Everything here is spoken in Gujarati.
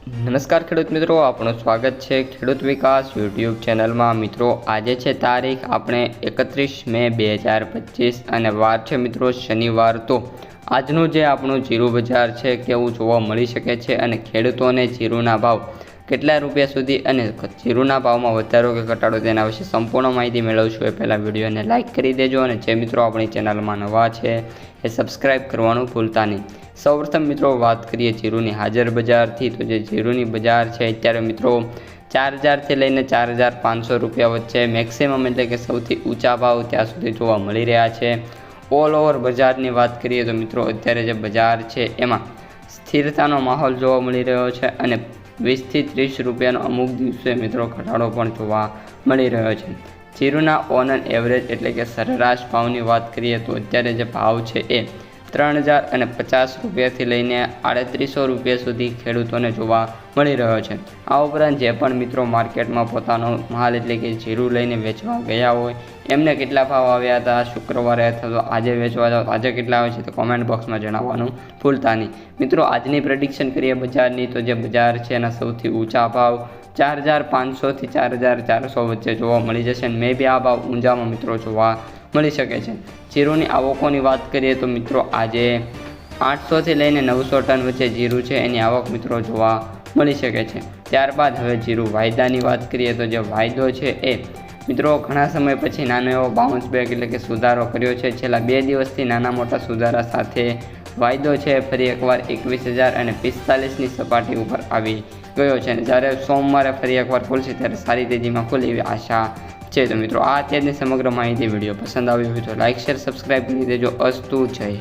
નમસ્કાર ખેડૂત મિત્રો આપણું સ્વાગત છે ખેડૂત વિકાસ યુટ્યુબ ચેનલમાં. મિત્રો, આજે છે તારીખ આપણે એકત્રીસ મે બે હજાર પચીસ અને વાર છે મિત્રો શનિવાર. તો આજનું જે આપણું જીરું બજાર છે, કેવું જોવા મળી શકે છે અને ખેડૂતોને જીરુના ભાવ કેટલા રૂપિયા સુધી અને જીરુના ભાવમાં વધારો કે ઘટાડો તેના વિશે સંપૂર્ણ માહિતી મેળવશું એ પહેલાં વિડીયોને લાઇક કરી દેજો અને જે મિત્રો આપણી ચેનલમાં નવા છે એ સબસ્ક્રાઇબ કરવાનું ભૂલતા નહીં. સૌપ્રથમ મિત્રો વાત કરીએ જીરુની હાજર બજારથી. તો જે જીરુની બજાર છે, અત્યારે મિત્રો ચાર હજારથી લઈને ચાર હજાર પાંચસો રૂપિયા વચ્ચે મેક્સિમમ એટલે કે સૌથી ઊંચા ભાવ ત્યાં સુધી જોવા મળી રહ્યા છે. ઓલ ઓવર બજારની વાત કરીએ તો મિત્રો અત્યારે જે બજાર છે, એમાં સ્થિરતાનો માહોલ જોવા મળી રહ્યો છે અને વીસથી ત્રીસ રૂપિયાનો અમુક દિવસે મિત્રો ઘટાડો પણ જોવા મળી રહ્યો છે. જીરુના ઓન એન એવરેજ એટલે કે સરેરાશ ભાવની વાત કરીએ તો અત્યારે જે ભાવ છે એ ત્રણ હજાર અને પચાસ રૂપિયાથી લઈને આડત્રીસો રૂપિયા સુધી ખેડૂતોને જોવા મળી રહ્યો છે. આ ઉપરાંત જે પણ મિત્રો માર્કેટમાં પોતાનો માલ એટલે કે જીરું લઈને વેચવા ગયા હોય, એમને કેટલા ભાવ આવ્યા હતા, શુક્રવારે અથવા તો આજે વેચવા જાઓ આજે કેટલા આવે છે તો કોમેન્ટ બોક્સમાં જણાવવાનું ભૂલતા નહીં. મિત્રો, આજની પ્રેડિક્શન કરીએ બજારની તો જે બજાર છે એના સૌથી ઊંચા ભાવ ચાર હજાર પાંચસોથી ચાર હજાર ચારસો વચ્ચે જોવા મળી જશે અને મે બી આ ભાવ ઊંઝામાં મિત્રો જોવા મળી શકે છે. જીરુની આવકોની વાત કરીએ તો મિત્રો, આજે આઠસોથી લઈને નવસો ટન વચ્ચે જીરું છે. એની આવક મિત્રો જોવા મળી શકે છે. ત્યારબાદ હવે જીરું વાયદાની વાત કરીએ તો જે વાયદો છે એ, મિત્રો ઘણા સમય પછી નાનો એવો બાઉન્સ બેક એટલે કે સુધારો કર્યો છે. છેલ્લા બે દિવસથી નાના મોટા સુધારા સાથે વાયદો છે. ફરી એકવાર એકવીસ હજાર અને પિસ્તાલીસની સપાટી ઉપર આવી ગયો છે અને જ્યારે સોમવારે ફરી એકવાર ખુલશે ત્યારે સારી તેજીમાં ખુલે એવી આશા છે. તો મિત્રો, આ અત્યારની સમગ્ર માહિતી. વીડિયો પસંદ આવ્યો હોય તો લાઇક શેર સબસ્ક્રાઈબ કરી દેજો. અસ્તુ, જય